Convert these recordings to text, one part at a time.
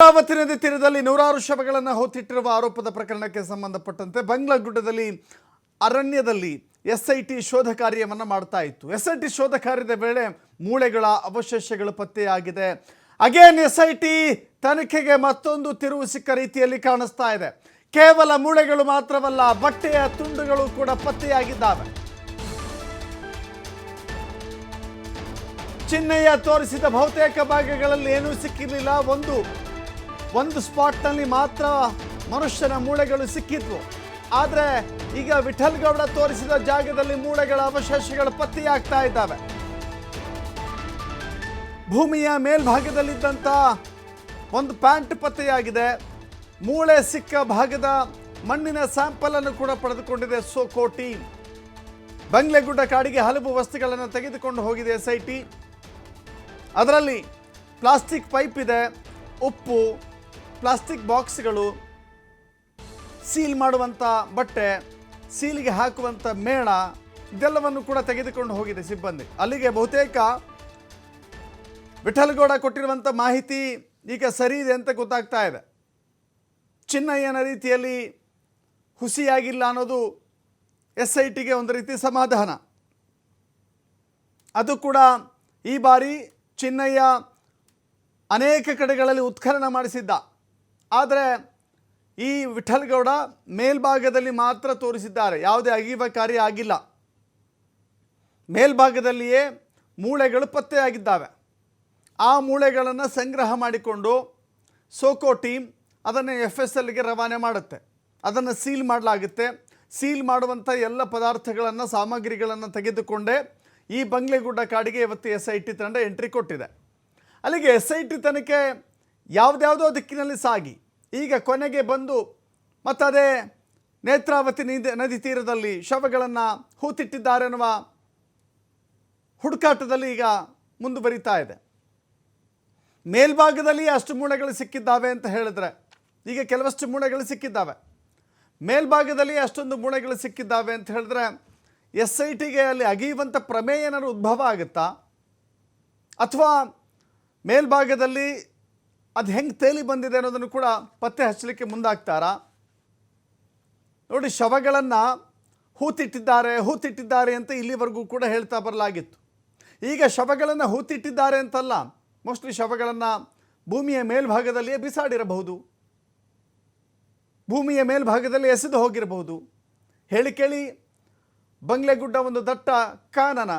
ನೇತ್ರಾವತಿ ನದಿ ತೀರದಲ್ಲಿ ನೂರಾರು ಶವಗಳನ್ನು ಹೊತ್ತಿಟ್ಟಿರುವ ಆರೋಪದ ಪ್ರಕರಣಕ್ಕೆ ಸಂಬಂಧಪಟ್ಟಂತೆ ಬಂಗ್ಲಾಗುಡ್ಡದಲ್ಲಿ ಅರಣ್ಯದಲ್ಲಿ ಎಸ್ಐಟಿ ಶೋಧ ಕಾರ್ಯವನ್ನು ಮಾಡ್ತಾ ಇತ್ತು. ಎಸ್ಐಟಿ ಶೋಧ ಕಾರ್ಯದ ವೇಳೆ ಮೂಳೆಗಳ ಅವಶೇಷಗಳು ಪತ್ತೆಯಾಗಿದೆ. ಅಗೇನ್ ಎಸ್ಐಟಿ ತನಿಖೆಗೆ ಮತ್ತೊಂದು ತಿರುವು ಸಿಕ್ಕ ರೀತಿಯಲ್ಲಿ ಕಾಣಿಸ್ತಾ ಇದೆ. ಕೇವಲ ಮೂಳೆಗಳು ಮಾತ್ರವಲ್ಲ, ಬಟ್ಟೆಯ ತುಂಡುಗಳು ಕೂಡ ಪತ್ತೆಯಾಗಿದ್ದಾವೆ. ಚಿನ್ನಯ್ಯ ತೋರಿಸಿದ ಬಹುತೇಕ ಭಾಗಗಳಲ್ಲಿ ಏನೂ ಸಿಕ್ಕಿರಲಿಲ್ಲ. ಒಂದು ಒಂದು ಸ್ಪಾಟ್ನಲ್ಲಿ ಮಾತ್ರ ಮನುಷ್ಯನ ಮೂಳೆಗಳು ಸಿಕ್ಕಿದ್ವು. ಆದರೆ ಈಗ ವಿಠಲ್ ಗೌಡ ತೋರಿಸಿದ ಜಾಗದಲ್ಲಿ ಮೂಳೆಗಳ ಅವಶೇಷಗಳು ಪತ್ತೆಯಾಗ್ತಾ ಇದ್ದಾವೆ. ಭೂಮಿಯ ಮೇಲ್ಭಾಗದಲ್ಲಿದ್ದಂಥ ಒಂದು ಪ್ಯಾಂಟ್ ಪತ್ತೆಯಾಗಿದೆ. ಮೂಳೆ ಸಿಕ್ಕ ಭಾಗದ ಮಣ್ಣಿನ ಸ್ಯಾಂಪಲ್ ಅನ್ನು ಕೂಡ ಪಡೆದುಕೊಂಡಿದೆ ಸೋಕೋ ಟೀಮ್. ಬಂಗ್ಲೆಗುಡ್ಡ ಕಾಡಿಗೆ ಹಲವು ವಸ್ತುಗಳನ್ನು ತೆಗೆದುಕೊಂಡು ಹೋಗಿದೆ ಎಸ್ ಅದರಲ್ಲಿ ಪ್ಲಾಸ್ಟಿಕ್ ಪೈಪ್ ಇದೆ, ಉಪ್ಪು ಪ್ಲಾಸ್ಟಿಕ್ ಬಾಕ್ಸ್ಗಳು ಸೀಲ್ ಮಾಡುವಂಥ ಬಟ್ಟೆ, ಸೀಲ್ಗೆ ಹಾಕುವಂಥ ಮೇಣ ಇದೆಲ್ಲವನ್ನು ಕೂಡ ತೆಗೆದುಕೊಂಡು ಹೋಗಿದೆ ಸಿಬ್ಬಂದಿ. ಅಲ್ಲಿಗೆ ಬಹುತೇಕ ವಿಠಲ್ಗೌಡ ಕೊಟ್ಟಿರುವಂಥ ಮಾಹಿತಿ ಈಗ ಸರಿ ಇದೆ ಅಂತ ಗೊತ್ತಾಗ್ತಾ ಇದೆ. ಚಿನ್ನಯ್ಯನ ರೀತಿಯಲ್ಲಿ ಹುಸಿಯಾಗಿಲ್ಲ ಅನ್ನೋದು ಎಸ್ ಐ ಟಿಗೆ ಒಂದು ರೀತಿ ಸಮಾಧಾನ. ಅದು ಕೂಡ ಈ ಬಾರಿ ಚಿನ್ನಯ್ಯ ಅನೇಕ ಕಡೆಗಳಲ್ಲಿ ಉತ್ಖನನ ಮಾಡಿಸಿದ್ದ. ಆದರೆ ಈ ವಿಠಲ್ಗೌಡ ಮೇಲ್ಭಾಗದಲ್ಲಿ ಮಾತ್ರ ತೋರಿಸಿದ್ದಾರೆ. ಯಾವುದೇ ಅಗೀವ ಕಾರ್ಯ ಆಗಿಲ್ಲ. ಮೇಲ್ಭಾಗದಲ್ಲಿಯೇ ಮೂಳೆಗಳು ಪತ್ತೆಯಾಗಿದ್ದಾವೆ. ಆ ಮೂಳೆಗಳನ್ನು ಸಂಗ್ರಹ ಮಾಡಿಕೊಂಡು ಸೋಕೋ ಟೀಮ್ ಅದನ್ನು ಎಫ್ ಎಸ್ ಎಲ್ಗೆ ರವಾನೆ ಮಾಡುತ್ತೆ. ಅದನ್ನು ಸೀಲ್ ಮಾಡಲಾಗುತ್ತೆ. ಸೀಲ್ ಮಾಡುವಂಥ ಎಲ್ಲ ಪದಾರ್ಥಗಳನ್ನು, ಸಾಮಗ್ರಿಗಳನ್ನು ತೆಗೆದುಕೊಂಡೇ ಈ ಬಂಗ್ಲೆಗುಡ್ಡ ಕಾಡಿಗೆ ಇವತ್ತು ಎಸ್ ಐ ಟಿ ತಂಡ ಎಂಟ್ರಿ ಕೊಟ್ಟಿದೆ. ಅಲ್ಲಿಗೆ ಎಸ್ ಐ ಟಿ ತನಿಖೆ ಯಾವುದ್ಯಾವುದೋ ದಿಕ್ಕಿನಲ್ಲಿ ಸಾಗಿ. ಈಗ ಕೊನೆಗೆ ಬಂದು ಮತ್ತದೇ ನೇತ್ರಾವತಿ ನದಿ ನದಿ ತೀರದಲ್ಲಿ ಶವಗಳನ್ನು ಹೂತಿಟ್ಟಿದ್ದಾರೆ ಅನ್ನುವ ಹುಡುಕಾಟದಲ್ಲಿ ಈಗ ಮುಂದುವರಿತಾ ಇದೆ. ಮೇಲ್ಭಾಗದಲ್ಲಿ ಅಷ್ಟು ಮೂಳೆಗಳು ಸಿಕ್ಕಿದ್ದಾವೆ ಅಂತ ಹೇಳಿದ್ರೆ ಈಗ ಕೆಲವಷ್ಟು ಮೂಳೆಗಳು ಸಿಕ್ಕಿದ್ದಾವೆ. ಮೇಲ್ಭಾಗದಲ್ಲಿ ಅಷ್ಟೊಂದು ಮೂಳೆಗಳು ಸಿಕ್ಕಿದ್ದಾವೆ ಅಂತ ಹೇಳಿದ್ರೆ ಎಸ್ ಐ ಟಿಗೆ ಅಲ್ಲಿ ಅಗಿಯುವಂಥ ಪ್ರಮೇಯ ಏನಾದ್ರು ಉದ್ಭವ ಆಗುತ್ತಾ? ಅಥವಾ ಮೇಲ್ಭಾಗದಲ್ಲಿ ಅದು ಹೆಂಗೆ ತೇಲಿ ಬಂದಿದೆ ಅನ್ನೋದನ್ನು ಕೂಡ ಪತ್ತೆ ಹಚ್ಚಲಿಕ್ಕೆ ಮುಂದಾಗ್ತಾರ? ನೋಡಿ, ಶವಗಳನ್ನು ಹೂತಿಟ್ಟಿದ್ದಾರೆ ಹೂತಿಟ್ಟಿದ್ದಾರೆ ಅಂತ ಇಲ್ಲಿವರೆಗೂ ಕೂಡ ಹೇಳ್ತಾ ಬರಲಾಗಿತ್ತು. ಈಗ ಶವಗಳನ್ನು ಹೂತಿಟ್ಟಿದ್ದಾರೆ ಅಂತಲ್ಲ, ಮೋಸ್ಟ್ಲಿ ಶವಗಳನ್ನು ಭೂಮಿಯ ಮೇಲ್ಭಾಗದಲ್ಲಿಯೇ ಬಿಸಾಡಿರಬಹುದು. ಭೂಮಿಯ ಮೇಲ್ಭಾಗದಲ್ಲಿ ಎಸೆದು ಹೋಗಿರಬಹುದು. ಹೇಳಿ ಕೇಳಿ, ಬಂಗ್ಲೆಗುಡ್ಡ ಒಂದು ದಟ್ಟ ಕಾನನ,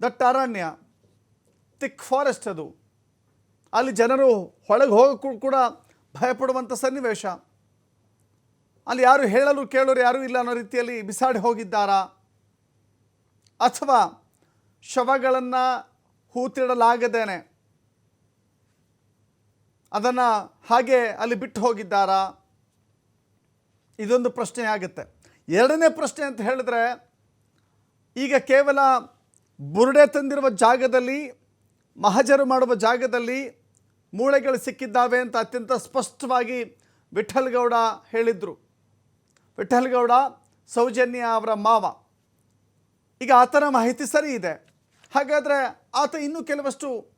ದಟ್ಟ ಅರಣ್ಯ ತಿಕ್ ಫಾರೆಸ್ಟ್ ಅದು. ಅಲ್ಲಿ ಜನರು ಒಳಗೆ ಹೋಗೋಕ್ಕೂ ಕೂಡ ಭಯಪಡುವಂಥ ಸನ್ನಿವೇಶ. ಅಲ್ಲಿ ಯಾರು ಹೇಳಲು ಕೇಳೋರು ಯಾರೂ ಇಲ್ಲ ಅನ್ನೋ ರೀತಿಯಲ್ಲಿ ಬಿಸಾಡಿ ಹೋಗಿದ್ದಾರಾ? ಅಥವಾ ಶವಗಳನ್ನು ಹೂತಿಡಲಾಗದೇನೆ? ಅದನ್ನು ಹಾಗೆ ಅಲ್ಲಿ ಬಿಟ್ಟು ಹೋಗಿದ್ದಾರಾ? ಇದೊಂದು ಪ್ರಶ್ನೆ ಆಗುತ್ತೆ ಎರಡನೇ ಪ್ರಶ್ನೆ ಅಂತ ಹೇಳಿದ್ರೆ, ಈಗ ಕೇವಲ ಬುರುಡೆ ತಂದಿರುವ ಜಾಗದಲ್ಲಿ ಮಹಜರು ಮಾಡುವ ಜಾಗದಲ್ಲಿ ಮೂಳೆಗಳು ಸಿಕ್ಕಿದ್ದಾವೆ ಅಂತ ಅತ್ಯಂತ ಸ್ಪಷ್ಟವಾಗಿ ವಿಠಲ್ಗೌಡ ಹೇಳಿದರು. ವಿಠಲ್ಗೌಡ ಸೌಜನ್ಯ ಅವರ ಮಾವ. ಈಗ ಆತನ ಮಾಹಿತಿ ಸರಿ ಇದೆ. ಹಾಗಾದರೆ ಆತ ಇನ್ನೂ ಕೆಲವಷ್ಟು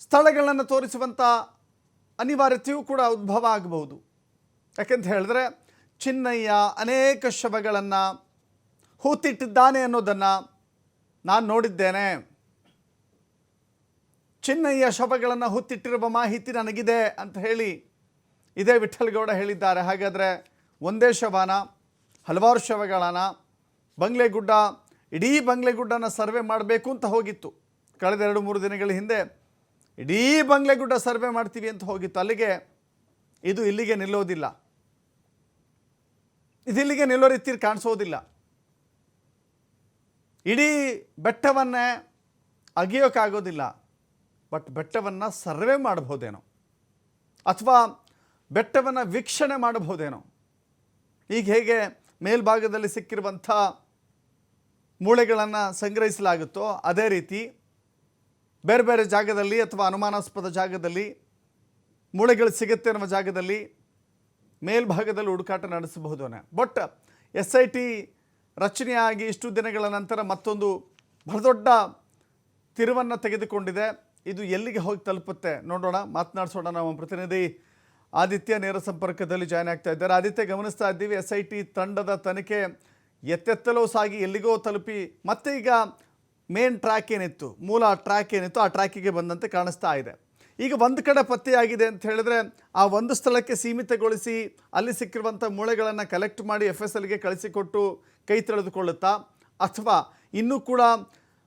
ಸ್ಥಳಗಳನ್ನು ತೋರಿಸುವಂಥ ಅನಿವಾರ್ಯತೆಯೂ ಕೂಡ ಉದ್ಭವ ಆಗಬಹುದು. ಯಾಕೆಂತ ಹೇಳಿದ್ರೆ ಚಿನ್ನಯ್ಯ ಅನೇಕ ಶವಗಳನ್ನು ಹೂತಿಟ್ಟಿದ್ದಾನೆ ಅನ್ನೋದನ್ನು ನಾನು ನೋಡಿದ್ದೇನೆ. ಚಿನ್ನಯ್ಯ ಶವಗಳನ್ನು ಹೊತ್ತಿಟ್ಟಿರುವ ಮಾಹಿತಿ ನನಗಿದೆ ಅಂತ ಹೇಳಿ ಇದೇ ವಿಠಲ್ಗೌಡ ಹೇಳಿದ್ದಾರೆ. ಹಾಗಾದರೆ ಒಂದೇ ಶವನ, ಹಲವಾರು ಶವಗಳನ್ನ, ಬಂಗ್ಲೆಗುಡ್ಡ, ಇಡೀ ಬಂಗ್ಲೆಗುಡ್ಡನ ಸರ್ವೆ ಮಾಡಬೇಕು ಅಂತ ಹೋಗಿತ್ತು. ಕಳೆದ ಎರಡು ಮೂರು ದಿನಗಳ ಹಿಂದೆ ಇಡೀ ಬಂಗ್ಲೆಗುಡ್ಡ ಸರ್ವೆ ಮಾಡ್ತೀವಿ ಅಂತ ಹೋಗಿತ್ತು. ಅಲ್ಲಿಗೆ ಇದು ಇಲ್ಲಿಗೆ ನಿಲ್ಲೋದಿಲ್ಲ. ಇದು ಇಲ್ಲಿಗೆ ನಿಲ್ಲೋ ರೀತಿಯಲ್ಲಿ ಕಾಣಿಸೋದಿಲ್ಲ. ಇಡೀ ಬೆಟ್ಟವನ್ನೇ ಅಗಿಯೋಕ್ಕಾಗೋದಿಲ್ಲ ಬಟ್ ಬೆಟ್ಟವನ್ನು ಸರ್ವೆ ಮಾಡಬಹುದೇನೋ? ಅಥವಾ ಬೆಟ್ಟವನ್ನು ವೀಕ್ಷಣೆ ಮಾಡಬಹುದೇನೋ? ಈಗ ಹೇಗೆ ಮೇಲ್ಭಾಗದಲ್ಲಿ ಸಿಕ್ಕಿರುವಂಥ ಮೂಳೆಗಳನ್ನು ಸಂಗ್ರಹಿಸಲಾಗುತ್ತೋ ಅದೇ ರೀತಿ ಬೇರೆ ಬೇರೆ ಜಾಗದಲ್ಲಿ ಅಥವಾ ಅನುಮಾನಾಸ್ಪದ ಜಾಗದಲ್ಲಿ ಮೂಳೆಗಳು ಸಿಗುತ್ತೆ ಅನ್ನುವ ಜಾಗದಲ್ಲಿ ಮೇಲ್ಭಾಗದಲ್ಲಿ ಹುಡುಕಾಟ ನಡೆಸಬಹುದೇನೋ ಬಟ್ ಎಸ್ ಐ ಟಿ ರಚನೆಯಾಗಿ ಇಷ್ಟು ದಿನಗಳ ನಂತರ ಮತ್ತೊಂದು ಬಹಳ ದೊಡ್ಡ ತಿರುವನ್ನು ತೆಗೆದುಕೊಂಡಿದೆ. ಇದು ಎಲ್ಲಿಗೆ ಹೋಗಿ ತಲುಪುತ್ತೆ? ನೋಡೋಣ, ಮಾತನಾಡಿಸೋಣ ನಮ್ಮ ಪ್ರತಿನಿಧಿ. ಆದಿತ್ಯ ನೇರ ಸಂಪರ್ಕದಲ್ಲಿ ಜಾಯ್ನ್ ಆಗ್ತಾ ಇದ್ದಾರೆ. ಆದಿತ್ಯ, ಗಮನಿಸ್ತಾ ಇದ್ದೀವಿ ಎಸ್ ಐ ಟಿ ತಂಡದ ತನಿಖೆ ಎತ್ತೆತ್ತಲೋ ಸಾಗಿ ಎಲ್ಲಿಗೋ ತಲುಪಿ, ಮತ್ತೆ ಈಗ ಮೇನ್ ಟ್ರ್ಯಾಕ್ ಏನಿತ್ತು? ಮೂಲ ಟ್ರ್ಯಾಕ್ ಏನಿತ್ತು? ಆ ಟ್ರ್ಯಾಕಿಗೆ ಬಂದಂತೆ ಕಾಣಿಸ್ತಾ ಇದೆ. ಈಗ ಒಂದು ಕಡೆ ಪತ್ತೆಯಾಗಿದೆ ಅಂತ ಹೇಳಿದ್ರೆ, ಆ ಒಂದು ಸ್ಥಳಕ್ಕೆ ಸೀಮಿತಗೊಳಿಸಿ ಅಲ್ಲಿ ಸಿಕ್ಕಿರುವಂಥ ಮೂಳೆಗಳನ್ನು ಕಲೆಕ್ಟ್ ಮಾಡಿ ಎಫ್ ಎಸ್ ಎಲ್ಗೆ ಕಳಿಸಿಕೊಟ್ಟು ಕೈ ತೆಳೆದುಕೊಳ್ಳುತ್ತಾ ಅಥವಾ ಇನ್ನೂ ಕೂಡ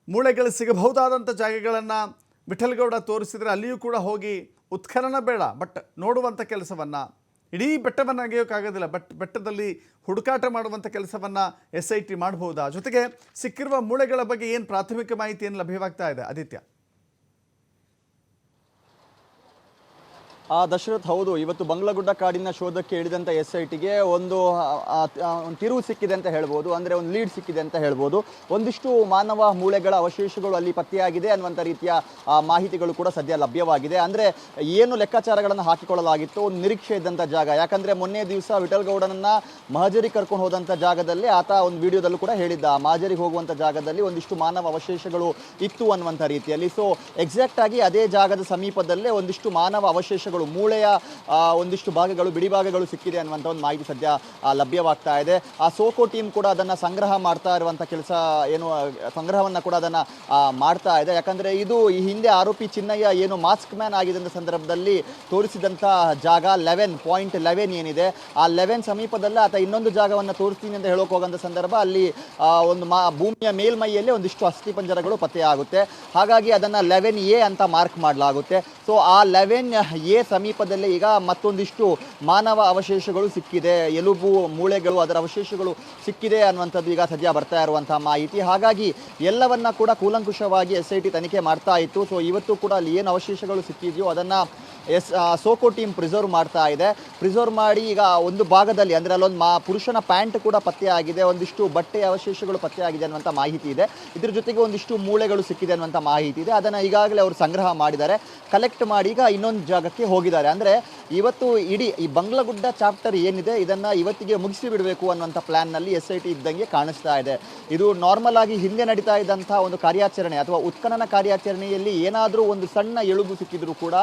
ಮೂಳೆಗಳು ಸಿಗಬಹುದಾದಂಥ ಜಾಗಗಳನ್ನು ವಿಠಲ್ಗೌಡ ತೋರಿಸಿದರೆ ಅಲ್ಲಿಯೂ ಕೂಡ ಹೋಗಿ ಉತ್ಖನನ ಬೇಡ ಬಟ್ ನೋಡುವಂಥ ಕೆಲಸವನ್ನು, ಇಡೀ ಬೆಟ್ಟವನ್ನು ಅಗೆಯೋಕ್ಕಾಗೋದಿಲ್ಲ ಬಟ್ ಬೆಟ್ಟದಲ್ಲಿ ಹುಡುಕಾಟ ಮಾಡುವಂಥ ಕೆಲಸವನ್ನು ಎಸ್ ಐ ಟಿ ಮಾಡಬಹುದಾ ಜೊತೆಗೆ ಸಿಕ್ಕಿರುವ ಮೂಳೆಗಳ ಬಗ್ಗೆ ಏನು ಪ್ರಾಥಮಿಕ ಮಾಹಿತಿ ಏನು ಲಭ್ಯವಾಗ್ತಾ ಇದೆ? ಆದಿತ್ಯ. ಆ ದಶರಥ್ ಹೌದು, ಇವತ್ತು ಬಂಗ್ಲಗುಡ್ಡ ಕಾಡಿನ ಶೋಧಕ್ಕೆ ಇಳಿದಂಥ ಎಸ್ ಐ ಟಿಗೆ ಒಂದು ಒಂದು ತಿರುವು ಸಿಕ್ಕಿದೆ ಅಂತ ಹೇಳ್ಬೋದು, ಅಂದರೆ ಒಂದು ಲೀಡ್ ಸಿಕ್ಕಿದೆ ಅಂತ ಹೇಳ್ಬೋದು. ಒಂದಿಷ್ಟು ಮಾನವ ಮೂಳೆಗಳ ಅವಶೇಷಗಳು ಅಲ್ಲಿ ಪತ್ತೆಯಾಗಿದೆ ಅನ್ನುವಂಥ ರೀತಿಯ ಮಾಹಿತಿಗಳು ಕೂಡ ಸದ್ಯ ಲಭ್ಯವಾಗಿದೆ. ಅಂದರೆ ಏನು ಲೆಕ್ಕಾಚಾರಗಳನ್ನು ಹಾಕಿಕೊಳ್ಳಲಾಗಿತ್ತು ಒಂದು ನಿರೀಕ್ಷೆ ಇದ್ದಂಥ ಜಾಗ. ಯಾಕಂದರೆ ಮೊನ್ನೆ ದಿವಸ ವಿಠಲ್ ಗೌಡನನ್ನ ಮಹಜರಿ ಕರ್ಕೊಂಡು ಹೋದಂಥ ಜಾಗದಲ್ಲಿ ಆತ ಒಂದು ವಿಡಿಯೋದಲ್ಲೂ ಕೂಡ ಹೇಳಿದ್ದ ಮಹಜರಿಗೆ ಹೋಗುವಂಥ ಜಾಗದಲ್ಲಿ ಒಂದಿಷ್ಟು ಮಾನವ ಅವಶೇಷಗಳು ಇತ್ತು ಅನ್ನುವಂಥ ರೀತಿಯಲ್ಲಿ. ಸೊ ಎಕ್ಸಾಕ್ಟ್ ಆಗಿ ಅದೇ ಜಾಗದ ಸಮೀಪದಲ್ಲೇ ಒಂದಿಷ್ಟು ಮಾನವ ಅವಶೇಷಗಳು ಮೂಳೆಯ ಒಂದಿಷ್ಟು ಭಾಗಗಳು, ಬಿಡಿ ಭಾಗಗಳು ಸಿಕ್ಕಿದೆ ಅನ್ನುವಂಥ ಒಂದು ಮಾಹಿತಿ ಸದ್ಯ ಲಭ್ಯವಾಗ್ತಾ ಇದೆ. ಆ, ಸೋಕೋ ಟೀಮ್ ಕೂಡ ಅದನ್ನು ಸಂಗ್ರಹ ಮಾಡ್ತಾ ಇರುವಂಥ ಕೆಲಸ ಏನು, ಸಂಗ್ರಹವನ್ನು ಕೂಡ ಅದನ್ನು ಮಾಡ್ತಾ ಇದೆ. ಯಾಕಂದರೆ ಇದು ಈ ಹಿಂದೆ ಆರೋಪಿ ಚಿನ್ನಯ್ಯ ಏನು ಮಾಸ್ಕ್ ಮ್ಯಾನ್ ಆಗಿದ್ದಂಥ ಸಂದರ್ಭದಲ್ಲಿ ತೋರಿಸಿದಂಥ ಜಾಗ ಲೆವೆನ್, ಪಾಯಿಂಟ್ ಲೆವೆನ್ ಏನಿದೆ. ಆ ಲೆವೆನ್ ಸಮೀಪದಲ್ಲೇ ಆತ ಇನ್ನೊಂದು ಜಾಗವನ್ನು ತೋರಿಸ್ತೀನಿ ಅಂತ ಹೇಳೋಕೆ ಹೋಗೋಂಥ ಸಂದರ್ಭ ಅಲ್ಲಿ ಒಂದು ಮಾ, ಭೂಮಿಯ ಮೇಲ್ಮೈಯಲ್ಲಿ ಒಂದಿಷ್ಟು ಅಸ್ಥಿಪಂಜರಗಳು ಪತ್ತೆಯಾಗುತ್ತೆ. ಹಾಗಾಗಿ ಅದನ್ನು ಲೆವೆನ್ ಎ ಅಂತ ಮಾರ್ಕ್ ಮಾಡಲಾಗುತ್ತೆ. ಸೊ, ಆ ಲೆವೆನ್ ಎ ಸಮೀಪದಲ್ಲೇ ಈಗ ಮತ್ತೊಂದಿಷ್ಟು ಮಾನವ ಅವಶೇಷಗಳು ಸಿಕ್ಕಿದೆ. ಎಲುಬು, ಮೂಳೆಗಳು, ಅದರ ಅವಶೇಷಗಳು ಸಿಕ್ಕಿದೆ ಅನ್ನುವಂಥದ್ದು ಈಗ ಸದ್ಯ ಬರ್ತಾ ಇರುವಂತಹ ಮಾಹಿತಿ. ಹಾಗಾಗಿ ಎಲ್ಲವನ್ನ ಕೂಡ ಕೂಲಂಕುಷವಾಗಿ ಎಸ್ ಐ ಟಿ ತನಿಖೆ ಮಾಡ್ತಾ ಇತ್ತು. ಸೊ ಇವತ್ತು ಕೂಡ ಅಲ್ಲಿ ಏನು ಅವಶೇಷಗಳು ಸಿಕ್ಕಿದೆಯೋ ಅದನ್ನು ಎಸ್ ಸೋಕೋ ಟೀಮ್ ಪ್ರಿಸರ್ವ್ ಮಾಡ್ತಾ ಇದೆ. ಪ್ರಿಸರ್ವ್ ಮಾಡಿ ಈಗ ಒಂದು ಭಾಗದಲ್ಲಿ, ಅಂದರೆ ಅಲ್ಲೊಂದು ಮಾ, ಪುರುಷನ ಪ್ಯಾಂಟ್ ಕೂಡ ಪತ್ತೆ ಆಗಿದೆ. ಒಂದಿಷ್ಟು ಬಟ್ಟೆ ಅವಶೇಷಗಳು ಪತ್ತೆ ಆಗಿದೆ ಅನ್ನುವಂಥ ಮಾಹಿತಿ ಇದೆ. ಇದ್ರ ಜೊತೆಗೆ ಒಂದಿಷ್ಟು ಮೂಳೆಗಳು ಸಿಕ್ಕಿದೆ ಅನ್ನುವಂಥ ಮಾಹಿತಿ ಇದೆ. ಅದನ್ನು ಈಗಾಗಲೇ ಅವರು ಸಂಗ್ರಹ ಮಾಡಿದ್ದಾರೆ. ಕಲೆಕ್ಟ್ ಮಾಡಿ ಈಗ ಇನ್ನೊಂದು ಜಾಗಕ್ಕೆ ಹೋಗಿದ್ದಾರೆ. ಅಂದರೆ ಇವತ್ತು ಇಡೀ ಈ ಬಂಗ್ಲಗುಡ್ಡ ಚಾಪ್ಟರ್ ಏನಿದೆ, ಇದನ್ನು ಇವತ್ತಿಗೆ ಮುಗಿಸಿ ಬಿಡಬೇಕು ಅನ್ನುವಂಥ ಪ್ಲ್ಯಾನ್ನಲ್ಲಿ ಎಸ್ ಐ ಟಿ ಇದ್ದಂಗೆ ಕಾಣಿಸ್ತಾ ಇದೆ. ಇದು ನಾರ್ಮಲ್ ಆಗಿ ಹಿಂದೆ ನಡೀತಾ ಇದ್ದಂಥ ಒಂದು ಕಾರ್ಯಾಚರಣೆ, ಅಥವಾ ಉತ್ಖನನ ಕಾರ್ಯಾಚರಣೆಯಲ್ಲಿ ಏನಾದರೂ ಒಂದು ಸಣ್ಣ ಎಳುಬು ಸಿಕ್ಕಿದ್ರು ಕೂಡ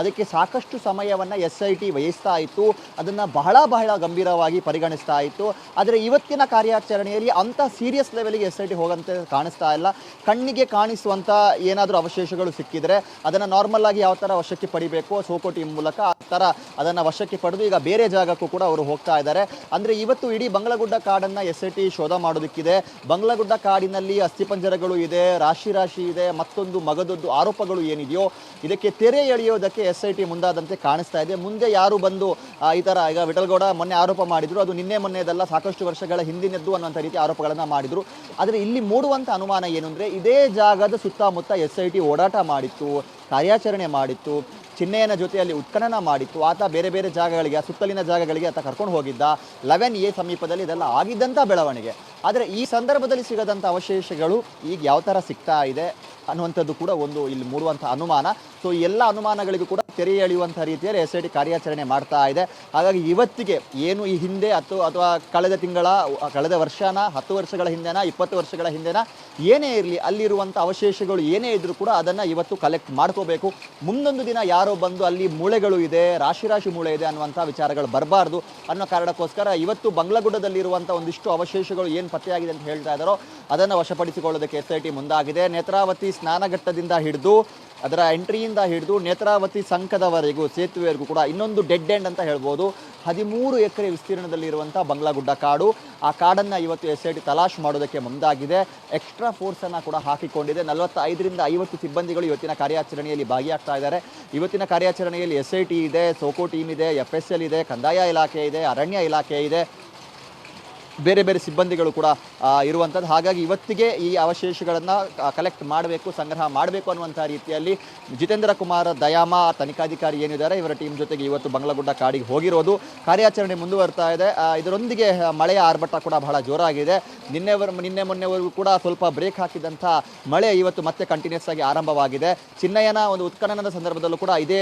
ಅದಕ್ಕೆ ಸಾಕಷ್ಟು ಸಮಯವನ್ನು ಎಸ್ ಐ ಟಿ ವಹಿಸ್ತಾ ಇತ್ತು. ಅದನ್ನು ಬಹಳ ಬಹಳ ಗಂಭೀರವಾಗಿ ಪರಿಗಣಿಸ್ತಾ ಇತ್ತು. ಆದರೆ ಇವತ್ತಿನ ಕಾರ್ಯಾಚರಣೆಯಲ್ಲಿ ಅಂಥ ಸೀರಿಯಸ್ ಲೆವೆಲ್ಗೆ ಎಸ್ ಐ ಟಿ ಹೋಗಂತೆ ಕಾಣಿಸ್ತಾ ಇಲ್ಲ. ಕಣ್ಣಿಗೆ ಕಾಣಿಸುವಂಥ ಏನಾದರೂ ಅವಶೇಷಗಳು ಸಿಕ್ಕಿದರೆ ಅದನ್ನು ನಾರ್ಮಲ್ ಆಗಿ ಯಾವ ಥರ ವಶಕ್ಕೆ ಪಡಿಬೇಕು, ಸೋಕೋಟಿ ಮೂಲಕ ಆ ಥರ ಅದನ್ನು ವಶಕ್ಕೆ ಪಡೆದು ಈಗ ಬೇರೆ ಜಾಗಕ್ಕೂ ಕೂಡ ಅವರು ಹೋಗ್ತಾ ಇದ್ದಾರೆ ಅಂದರೆ ಇವತ್ತು ಇಡೀ ಬಂಗ್ಲಗುಡ್ಡ ಕಾಡನ್ನು ಎಸ್ ಐ ಟಿ ಶೋಧ ಮಾಡೋದಕ್ಕಿದೆ. ಬಂಗ್ಲಗುಡ್ಡ ಕಾಡಿನಲ್ಲಿ ಅಸ್ಥಿಪಂಜರಗಳು ಇದೆ, ರಾಶಿ ರಾಶಿ ಇದೆ, ಮತ್ತೊಂದು ಮಗದೊಂದು ಆರೋಪಗಳು ಏನಿದೆಯೋ, ಇದಕ್ಕೆ ತೆರೆ ಎಳೆಯೋದಕ್ಕೆ ಎಸ್ ಐ ಟಿ ಮುಂದಾದಂತೆ ಕಾಣಿಸ್ತಾ ಇದೆ. ಮುಂದೆ ಯಾರು ಬಂದು ಈ ಥರ ಈಗ ವಿಠಲ್ಗೌಡ ಮೊನ್ನೆ ಆರೋಪ ಮಾಡಿದ್ರು. ಅದು ನಿನ್ನೆ ಮೊನ್ನೆದಲ್ಲ ಸಾಕಷ್ಟು ವರ್ಷಗಳ ಹಿಂದಿನದ್ದು ಅನ್ನುವಂಥ ರೀತಿ ಆರೋಪಗಳನ್ನು ಮಾಡಿದ್ರು. ಆದರೆ ಇಲ್ಲಿ ಮೂಡುವಂಥ ಅನುಮಾನ ಏನು ಅಂದರೆ, ಇದೇ ಜಾಗದ ಸುತ್ತಮುತ್ತ ಎಸ್ ಐ ಟಿ ಓಡಾಟ ಮಾಡಿತ್ತು, ಕಾರ್ಯಾಚರಣೆ ಮಾಡಿತ್ತು, ಚಿನ್ನೆಯನ ಜೊತೆಯಲ್ಲಿ ಉತ್ಖನನ ಮಾಡಿತ್ತು, ಆತ ಬೇರೆ ಬೇರೆ ಜಾಗಗಳಿಗೆ, ಆ ಸುತ್ತಲಿನ ಜಾಗಗಳಿಗೆ ಆತ ಕರ್ಕೊಂಡು ಹೋಗಿದ್ದ. ಲೆವೆನ್ ಎ ಸಮೀಪದಲ್ಲಿ ಇದೆಲ್ಲ ಆಗಿದ್ದಂಥ ಬೆಳವಣಿಗೆ. ಆದರೆ ಈ ಸಂದರ್ಭದಲ್ಲಿ ಸಿಗದಂಥ ಅವಶೇಷಗಳು ಈಗ ಯಾವ ಥರ ಸಿಗ್ತಾ ಇದೆ ಅನ್ನುವಂಥದ್ದು ಕೂಡ ಒಂದು ಇಲ್ಲಿ ಮೂಡುವಂಥ ಅನುಮಾನ. ಸೊ ಎಲ್ಲ ಅನುಮಾನಗಳಿಗೂ ಕೂಡ ತೆರೆ ಎಳೆಯುವಂತಹ ರೀತಿಯಲ್ಲಿ ಎಸ್ ಐ ಟಿ ಕಾರ್ಯಾಚರಣೆ ಮಾಡ್ತಾ ಇದೆ. ಹಾಗಾಗಿ ಇವತ್ತಿಗೆ ಏನು ಈ ಹಿಂದೆ ಅಥವಾ ಅಥವಾ ಕಳೆದ ತಿಂಗಳ, ಕಳೆದ ವರ್ಷನ, ಹತ್ತು ವರ್ಷಗಳ ಹಿಂದೆನ, ಇಪ್ಪತ್ತು ವರ್ಷಗಳ ಹಿಂದೆನ, ಏನೇ ಇರಲಿ ಅಲ್ಲಿರುವಂಥ ಅವಶೇಷಗಳು ಏನೇ ಇದ್ರೂ ಕೂಡ ಅದನ್ನು ಇವತ್ತು ಕಲೆಕ್ಟ್ ಮಾಡ್ಕೋಬೇಕು. ಮುಂದೊಂದು ದಿನ ಯಾರೋ ಬಂದು ಅಲ್ಲಿ ಮೂಳೆಗಳು ಇದೆ, ರಾಶಿ ರಾಶಿ ಮೂಳೆ ಇದೆ ಅನ್ನುವಂಥ ವಿಚಾರಗಳು ಬರಬಾರ್ದು ಅನ್ನೋ ಕಾರಣಕ್ಕೋಸ್ಕರ ಇವತ್ತು ಬಂಗ್ಲಗುಡ್ಡದಲ್ಲಿರುವಂಥ ಒಂದಿಷ್ಟು ಅವಶೇಷಗಳು ಏನು ಪತ್ತೆಯಾಗಿದೆ ಅಂತ ಹೇಳ್ತಾ ಇದ್ದಾರೋ ಅದನ್ನು ವಶಪಡಿಸಿಕೊಳ್ಳೋದಕ್ಕೆ ಎಸ್ ಐ ಟಿ ಮುಂದಾಗಿದೆ. ನೇತ್ರಾವತಿ ಸ್ನಾನಘಟ್ಟದಿಂದ ಹಿಡಿದು ಅದರ ಎಂಟ್ರಿಯಿಂದ ಹಿಡಿದು ನೇತ್ರಾವತಿ ಸಂಕದವರೆಗೂ ಸೇತುವೆವರೆಗೂ ಕೂಡ ಇನ್ನೊಂದು ಡೆಡ್ ಎಂಡ್ ಅಂತ ಹೇಳ್ಬೋದು. ಹದಿಮೂರು ಎಕರೆ ವಿಸ್ತೀರ್ಣದಲ್ಲಿರುವಂಥ ಬಂಗ್ಲಾಗುಡ್ಡ ಕಾಡು. ಆ ಕಾಡನ್ನು ಇವತ್ತು ಎಸ್ ಐ ಟಿ ತಲಾಶ್ ಮಾಡೋದಕ್ಕೆ ಮುಂದಾಗಿದೆ. ಎಕ್ಸ್ಟ್ರಾ ಫೋರ್ಸನ್ನು ಕೂಡ ಹಾಕಿಕೊಂಡಿದೆ. ನಲವತ್ತೈದರಿಂದ ಐವತ್ತು ಸಿಬ್ಬಂದಿಗಳು ಇವತ್ತಿನ ಕಾರ್ಯಾಚರಣೆಯಲ್ಲಿ ಭಾಗಿಯಾಗ್ತಾ ಇದ್ದಾರೆ. ಇವತ್ತಿನ ಕಾರ್ಯಾಚರಣೆಯಲ್ಲಿ ಎಸ್ ಐ ಟಿ ಇದೆ, ಸೋಕೋ ಟೀಮ್ ಇದೆ ಎಫ್ ಎಸ್ ಎಲ್ ಇದೆ, ಕಂದಾಯ ಇಲಾಖೆ ಇದೆ, ಅರಣ್ಯ ಇಲಾಖೆ ಇದೆ. ಬೇರೆ ಬೇರೆ ಸಿಬ್ಬಂದಿಗಳು ಕೂಡ ಇರುವಂಥದ್ದು ಹಾಗಾಗಿ ಇವತ್ತಿಗೆ ಈ ಅವಶೇಷಗಳನ್ನು ಕಲೆಕ್ಟ್ ಮಾಡಬೇಕು, ಸಂಗ್ರಹ ಮಾಡಬೇಕು ಅನ್ನುವಂಥ ರೀತಿಯಲ್ಲಿ ಜಿತೇಂದ್ರ ಕುಮಾರ್ ದಯಾಮ ತನಿಖಾಧಿಕಾರಿ ಏನಿದ್ದಾರೆ, ಇವರ ಟೀಮ್ ಜೊತೆಗೆ ಇವತ್ತು ಬಂಗ್ಲಗುಡ್ಡ ಕಾಡಿಗೆ ಹೋಗಿರೋದು. ಕಾರ್ಯಾಚರಣೆ ಮುಂದುವರ್ತಾ ಇದೆ. ಇದರೊಂದಿಗೆ ಮಳೆಯ ಆರ್ಭಟ ಕೂಡ ಬಹಳ ಜೋರಾಗಿದೆ. ನಿನ್ನೆ ನಿನ್ನೆ ಮೊನ್ನೆವರೆಗೂ ಕೂಡ ಸ್ವಲ್ಪ ಬ್ರೇಕ್ ಹಾಕಿದಂಥ ಮಳೆ ಇವತ್ತು ಮತ್ತೆ ಕಂಟಿನ್ಯೂಸ್ ಆಗಿ ಆರಂಭವಾಗಿದೆ. ಚಿನ್ನಯ್ಯನ ಒಂದು ಉತ್ಖನನದ ಸಂದರ್ಭದಲ್ಲೂ ಕೂಡ ಇದೇ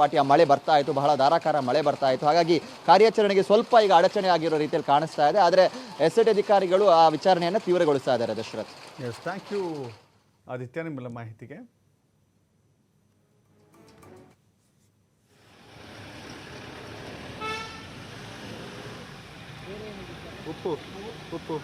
ಪಾಟಿಯ ಮಳೆ ಬರ್ತಾ ಇತ್ತು. ಬಹಳ ಧಾರಾಕಾರ ಮಳೆ ಬರ್ತಾ ಇತ್ತು. ಹಾಗಾಗಿ ಕಾರ್ಯಾಚರಣೆಗೆ ಸ್ವಲ್ಪ ಈಗ ಅಡಚಣೆ ಆಗಿರೋ ರೀತಿಯಲ್ಲಿ ಕಾಣಿಸ್ತಾ ಇದೆ. ಆದರೆ ಎಸ್ಐಟಿ ಅಧಿಕಾರಿಗಳು ಆ ವಿಚಾರಣೆಯನ್ನು ತೀವ್ರಗೊಳಿಸ್ತಾ ಇದ್ದಾರೆ Dasharath. Yes thank you Aditya ನಿಮ್ಮೆಲ್ಲ ಮಾಹಿತಿಗೆ. ಉಪ್ಪು ಉಪ್ಪು.